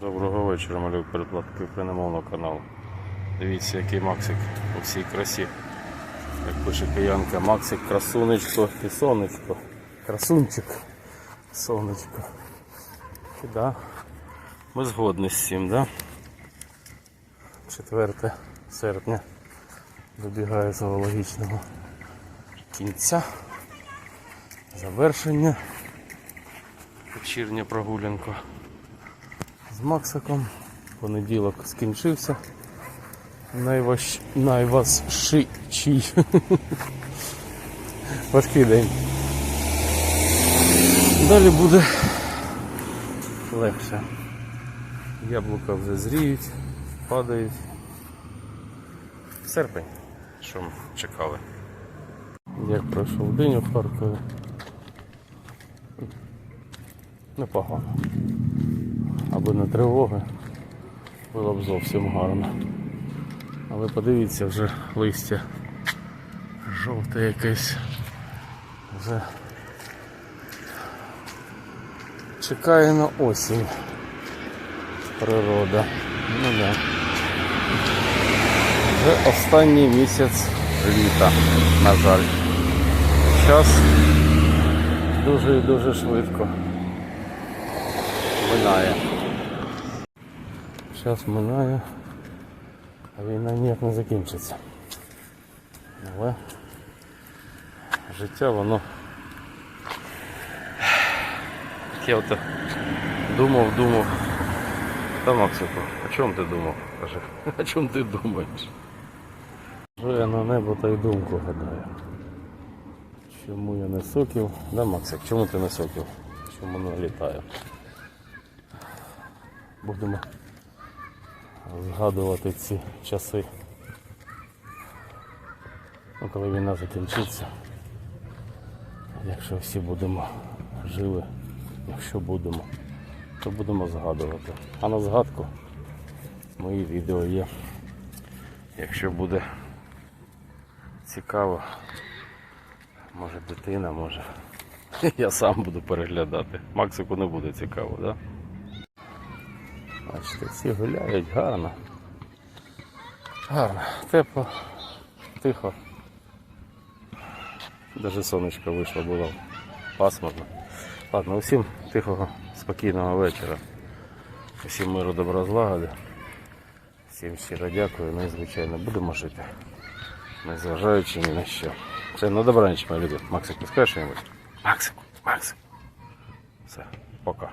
Доброго вечора, малюк передплатки україномовного каналу. Дивіться, який Максик у всій красі. Як пише киянка, Максик, красунечко і сонечко. Красунчик, сонечко. І да, ми згодні з цим, да? 4 серпня добігає зоологічного кінця. Завершення. Вечірня прогулянка Максиком. Понеділок скінчився. Найваж... Найважчий. Важкий день. Далі буде легше. Яблука вже зріють, падають. Серпень. Що ми чекали? Як пройшов день у Харкові? Непогано. Аби не тривоги, було б зовсім гарно. Але подивіться вже листя жовте якесь. Вже чекає на осінь природа. Ну да. Вже останній місяць літа, на жаль. Час дуже і дуже швидко минає. Час минає, а війна ніяк не закінчиться. Але життя воно я от думав, думав. Та Максику, о чому ти думав? Каже, о чому ти думаєш? Що я на небо та й думку гадаю. Чому я не сокіл? Да, Максик, чому ти не сокіл? Чому не літаю? Будемо згадувати ці часи. Ну, коли війна закінчиться. Якщо всі будемо живі, якщо будемо, то будемо згадувати. А на згадку мої відео є. Якщо буде цікаво, може дитина, може. Я сам буду переглядати. Максику не буде цікаво, так? Да? Бачите, всі гуляють гарно. Гарно, тепло, тихо. Даже сонечко вийшло було пасмурно. Ладно, усім тихого, спокійного вечора. Усім миру добра злагоди. Всім щиро дякую. Ну і звичайно будемо жити. Незважаючи ні на що. Все, на добраніч, мої люди. Максик, не скажеш що-небудь? Максик, Максик. Все, пока.